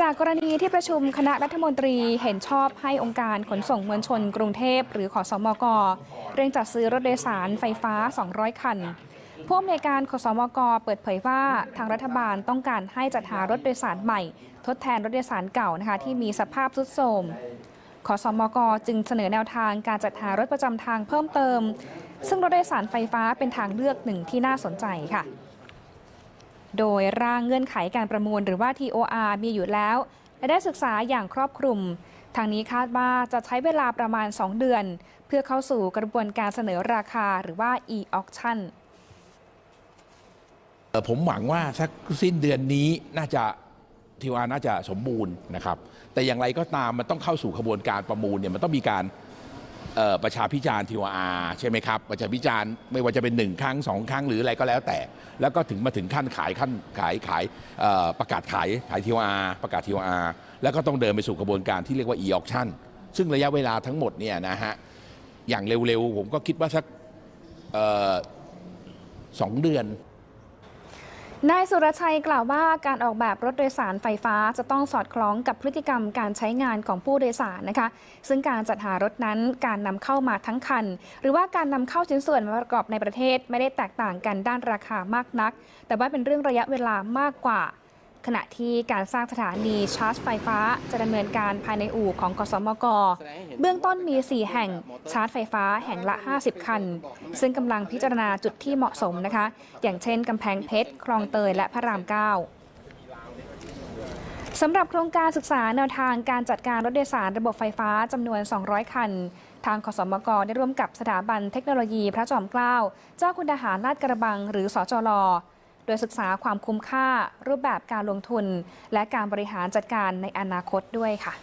จากกรณีที่ประชุมคณะรัฐมนตรีเห็นชอบให้องค์การขนส่งมวลชนกรุงเทพหรือขอสมก เร่งจัดซื้อรถโดยสารไฟฟ้า 200 คันผู้อำนวยการขสมก เปิดเผยว่าทางรัฐบาลต้องการให้จัดหารถโดยสารใหม่ ทดแทนรถโดยสารเก่านะคะที่มีสภาพทรุดโทรมขอสมก จึงเสนอแนวทางการจัดหารถประจำทางเพิ่มเติม ซึ่งรถโดยสารไฟฟ้าเป็นทางเลือกหนึ่งที่น่าสนใจค่ะ โดยร่างเงื่อนไขการประมูลหรือว่า TOR มีอยู่แล้ว และได้ศึกษาอย่างครอบคลุม ทางนี้คาดว่าจะใช้เวลาประมาณ 2 เดือน เพื่อเข้าสู่กระบวนการเสนอราคาหรือว่า e-auction ผมหวังว่าสักสิ้นเดือนนี้น่าจะทีวาน่าจะสมบูรณ์นะครับ แต่อย่างไรก็ตามมันต้องเข้าสู่ขบวนการประมูลเนี่ยมันต้องมีการ ประชาพิจารณ์ทีวอาใช่ไหมครับ ประชาพิจารณ์ไม่ว่าจะเป็นหนึ่งครั้งสองครั้งหรืออะไรก็แล้วแต่ แล้วก็ถึงมาถึงขั้นขายขั้นขายขายประกาศขายขายทีวอาประกาศทีวอาแล้วก็ต้องเดินไปสู่กระบวนการที่เรียกว่า e-auction ซึ่งระยะเวลาทั้งหมดเนี่ยนะฮะอย่างเร็วๆ ผมก็คิดว่าสักสองเดือน นายสุรชัยกล่าวว่าการออกแบบรถโดยสารไฟฟ้าจะต้องสอดคล้องกับพฤติกรรมการใช้งานของผู้โดยสารนะคะ ซึ่งการจัดหารถนั้นการนำเข้ามาทั้งคัน หรือว่าการนำเข้าชิ้นส่วนมาประกอบในประเทศไม่ได้แตกต่างกันด้านราคามากนัก แต่ว่าเป็นเรื่องระยะเวลามากกว่า ขณะที่การสร้างสถานีชาร์จไฟฟ้าจะดำเนินการภายในอู่ของกสมก เบื้องต้นมี 4 แห่งชาร์จไฟฟ้าแห่งละ 50 คัน ซึ่งกำลังพิจารณาจุดที่เหมาะสมนะคะ อย่างเช่นกำแพงเพชร คลองเตย และพระราม9สำหรับโครงการศึกษาแนวทางการจัดการรถโดยสารระบบไฟฟ้าจำนวน 200 คัน ทางขสมกได้ร่วมกับสถาบันเทคโนโลยีพระจอมเกล้า เจ้าคุณทหารลาดกระบังหรือสจล โดยศึกษาความคุ้มค่ารูปแบบการลงทุน และการบริหารจัดการในอนาคตด้วยค่ะ